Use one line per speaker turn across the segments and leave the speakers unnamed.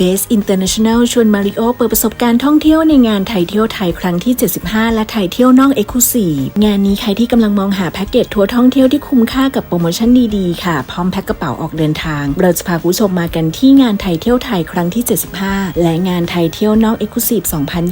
Base International ชวนมาริโอเปิดประสบการณ์ท่องเที่ยวในงานไทยเที่ยวไทยครั้งที่ 75 และไทยเที่ยวนอก e x c l u s i v e งานนี้ใครที่กำลังมองหาแพ็กเกจทัวร์ท่องเที่ยวที่คุ้มค่ากับโปรโมชั่นดีๆค่ะ พร้อมแพ็กกระเป๋าออกเดินทาง เราจะพาคุณผู้ชมมากันที่งานไทยเที่ยวไทยครั้งที่ 75 และงานไทยเที่ยวนอก e x c l u s i v e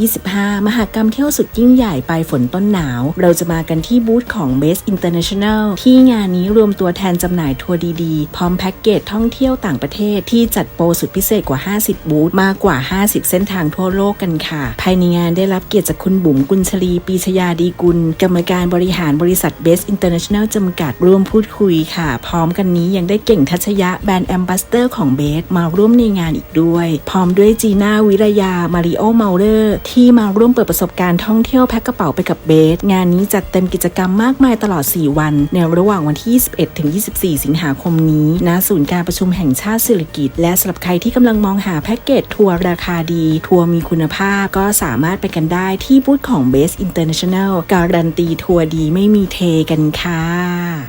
2025 มหากรรมเที่ยวสุดยิ่งใหญ่ปลายฝนต้นหนาว เราจะมากันที่บูธของ Base International ที่งานนี้รวมตัวแทนจำหน่ายทัวร์ดีๆ พร้อมแพ็กเกจท่องเที่ยวต่างประเทศที่จัดโปรสุดพิเศษกว่า 50บูธมากกว่า 50 เส้นทางทั่วโลกกันค่ะ ภายในงานได้รับเกียรติจากคุณบุ๋มกุลชลีปีชยาดีกุล กรรมการบริหารบริษัท Best International จำกัดร่วมพูดคุยค่ะ พร้อมกันนี้ยังได้เก่งทัชยะแบรนด์แอมบาสเตอร์ของเบสมาร่วมในงานอีกด้วย พร้อมด้วยจีน่าวิรยามาริโอเมาเลอร์ที่มาร่วมเปิดประสบการณ์ท่องเที่ยวแพ็คกระเป๋าไปกับเบส งานนี้จัดเต็มกิจกรรมมากมายตลอด 4 วัน ในระหว่างวันที่ 21 ถึง 24 สิงหาคมนี้ณศูนย์การประชุมแห่งชาติสิริกิติ์และสำหรับใครที่กำลังมองหาแพ็กเกจทัวร์ราคาดี ทัวร์มีคุณภาพก็สามารถไปกันได้ที่บูธของ Base International การันตีทัวร์ดีไม่มีเทกันค่ะ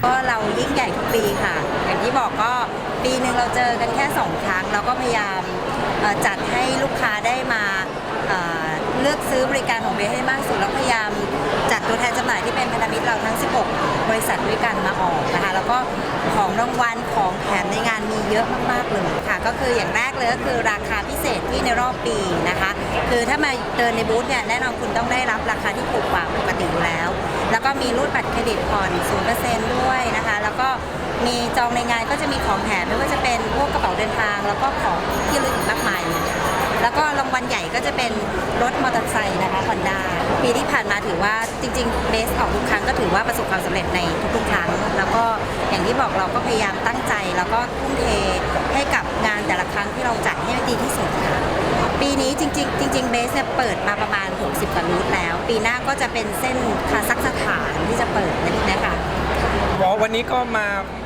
ก็เรายิ่งใหญ่ทุกปีค่ะ อย่างที่บอกก็ปีหนึ่งเราเจอกันแค่ 2 ครั้ง เราก็พยายามจัดให้ลูกค้าได้มาเลือกซื้อบริการของเบสให้มากสุดแล้วพยายามจัดตัวแทนจำหน่ายที่เป็นพันธมิตรเราทั้ง 16 บริษัทด้วยกันมาออกนะคะ แล้วก็ของรางวัลของแถมในงานมีเยอะมาก ๆ เลย ก็คืออย่างแรกเลยก็คือราคาพิเศษที่ในรอบปีนะคะ คือถ้ามาเดินในบูธเนี่ยแน่นอนคุณต้องได้รับราคาที่ถูกกว่าปกติอยู่แล้ว แล้วก็มีรูดบัตรเครดิตผ่อน0%ด้วยนะคะ แล้วก็มีจองในงานก็จะมีของแถมไม่ว่าจะเป็นพวกกระเป๋าเดินทาง แล้วก็ของที่ระลึกมากมายแล้วก็รางวัลใหญ่ก็จะเป็นรถมอเตอร์ไซค์นะคะฮอนด้าปีที่ผ่านมาถือว่าจริงๆเบสออกทุกครั้งก็ถือว่าประสบความสำเร็จในทุกๆครั้ง แล้วก็อย่างที่บอกเราก็พยายามตั้งใจ แล้วก็ทุ่มเท ให้กับงานแต่ละครั้งที่เราจัดให้ดีที่สุดค่ะปีนี้จริง ๆ จริงๆเบสเนี่ยเปิดมาประมาณ 60กว่ารูทแล้ว ปีหน้าก็จะเป็นเส้นคาซัคสถานที่จะเปิดในนี้นะคะ
บอกว่าวันนี้ก็มา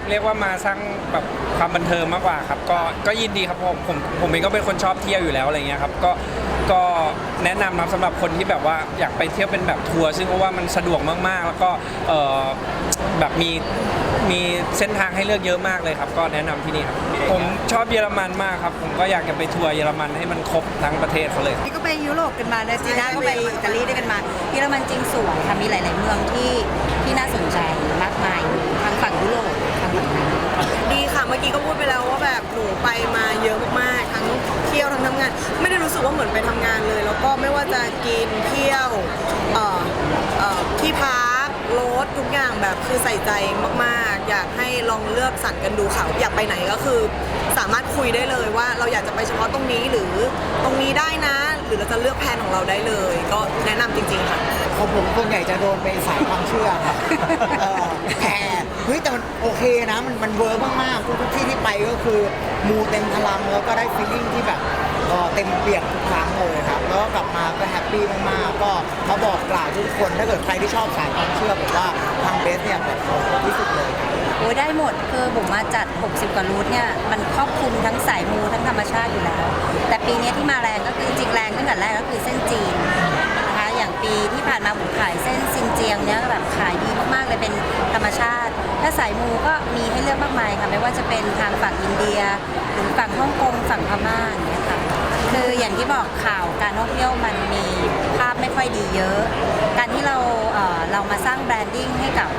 เรียกว่ามาสร้างแบบความบันเทิงมากกว่าครับ ก็ก็ยินดีครับผมผมผมเองก็เป็นคนชอบเที่ยวอยู่แล้วอะไรเงี้ยครับก็ ก็แนะนำนะสำหรับคนที่แบบว่าอยากไปเที่ยวเป็นแบบทัวร์ซึ่งเพราะว่ามันสะดวกมากๆ แล้วก็เออแบบมีมีเส้นทางให้เลือกเยอะมากเลยครับ ก็แนะนำที่นี่ครับ ผมชอบเยอรมันมากครับ ผมก็อยากจะไปทัวร์เยอรมันให้มันครบทั้งประเทศเขาเลย
นี่ก็ไปยุโรปกันมานะจีน่าก็ไปอิตาลีด้วยกันมาเยอรมันจริงสวยค่ะมีหลาย ๆ เมืองที่ที่น่าสนใจ
นเที่ยวเอ่อเอ่อที่พักรถทุกอย่างแบบคือใส่ใจมากๆ อยากให้ลองเลือกสรรกันดูค่ะอยากไปไหนก็คือ สามารถคุยได้เลยว่าเราอยากจะไปเฉพาะตรงนี้หรือตรงนี้ได้นะ หรือเราจะเลือกแผนของเราได้เลย ก็แนะนำจริงๆค่ะ
ของผมส่วนใหญ่จะโดนไปสายความเชื่อครับเออแต่เฮ้ยแต่มันโอเคนะ มันมันเวิร์กมากๆทุกทุกที่ที่ไปก็คือมูเต็มพลังแล้วก็ได้ฟีลลิ่งที่แบบ เอ่อเต็มเปี่ยมทุกครั้งเลยครับ แล้วก็กลับมาก็แฮปปี้มากๆ ก็มาบอกกล่าวทุกคนถ้าเกิดใครที่ชอบสายความเชื่อผมว่าทางเบสเนี่ยแบบที่สุดเลยครับ
โอ้ยได้หมดคือผมมาจัด 60 กว่ารูทเนี่ยมันครอบคลุมทั้งสายมูทั้งธรรมชาติอยู่แล้ว แต่ปีนี้ที่มาแรงก็คือจริงๆแรงตั้งแต่แรกก็คือเส้นจีนนะคะอย่างปีที่ผ่านมาผมขายเส้นซินเจียงเนี่ยแบบขายดีมากๆเลยเป็นธรรมชาติ ถ้าสายมูก็มีให้เลือกมากมายค่ะไม่ว่าจะเป็นทางฝั่งอินเดีย หรือฝั่งฮ่องกงฝั่งพม่าอย่างเงี้ย คืออย่างที่บอกข่าวการท่องเที่ยวมันมีภาพไม่ค่อยดีเยอะ การที่เราเอ่อเรามาสร้างแบรนดิ้งให้กับ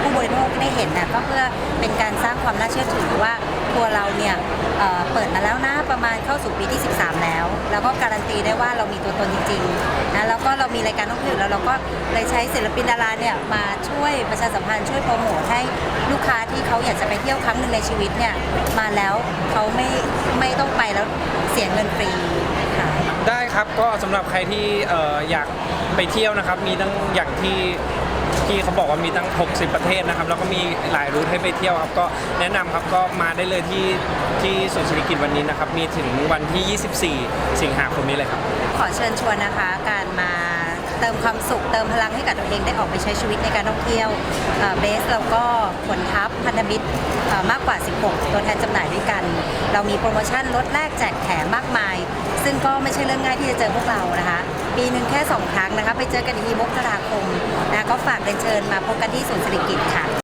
ผู้บริโภคได้เห็นนะก็เพื่อเป็นการสร้างความน่าเชื่อถือว่าทัวร์เราเนี่ยเอ่อเปิดมาแล้วนะประมาณเข้าสู่ปีที่ 13 แล้ว แล้วก็การันตีได้ว่าเรามีตัวตนจริงๆนะแล้วก็เรามีรายการท่องเที่ยวแล้วเราก็เลยใช้ศิลปินดาราเนี่ยมาช่วยประชาสัมพันธ์ช่วยโปรโมทให้ลูกค้าที่เขาอยากจะไปเที่ยวครั้งหนึ่งในชีวิตเนี่ยมาแล้วเขาไม่ไม่ต้องไปแล้ว รีค่ะ
ได้ครับก็สำหรับใครที่เอ่ออยากไปเที่ยวนะครับ มีตั้งอย่างที่ที่เขาบอกว่ามีตั้ง 60 ประเทศนะครับ แล้วก็มีหลายรูทให้ไปเที่ยวครับ ก็แนะนำครับก็มาได้เลยที่ที่สวนเศรษฐกิจวันนี้นะครับ มีถึงวันที่ 24 สิงหาคมนี้เลยครับ
ขอเชิญชวนนะคะการมา เติมความสุข เติมพลังให้กับตัวเองได้ออกไปใช้ชีวิตในการท่องเที่ยวเบสเราก็ผลทัพพันธมิตรมากกว่า 16 ตัวแทนจำหน่ายด้วยกัน เรามีโปรโมชั่นลดแลกแจกแถมมากมาย ซึ่งก็ไม่ใช่เรื่องง่ายที่จะเจอพวกเรานะคะ ปีหนึ่งแค่ 2 ครั้งนะคะ ไปเจอกันที่มกราคมนะก็ฝากเรียนเชิญมาพบกันที่ศูนย์เศรษฐกิจค่ะ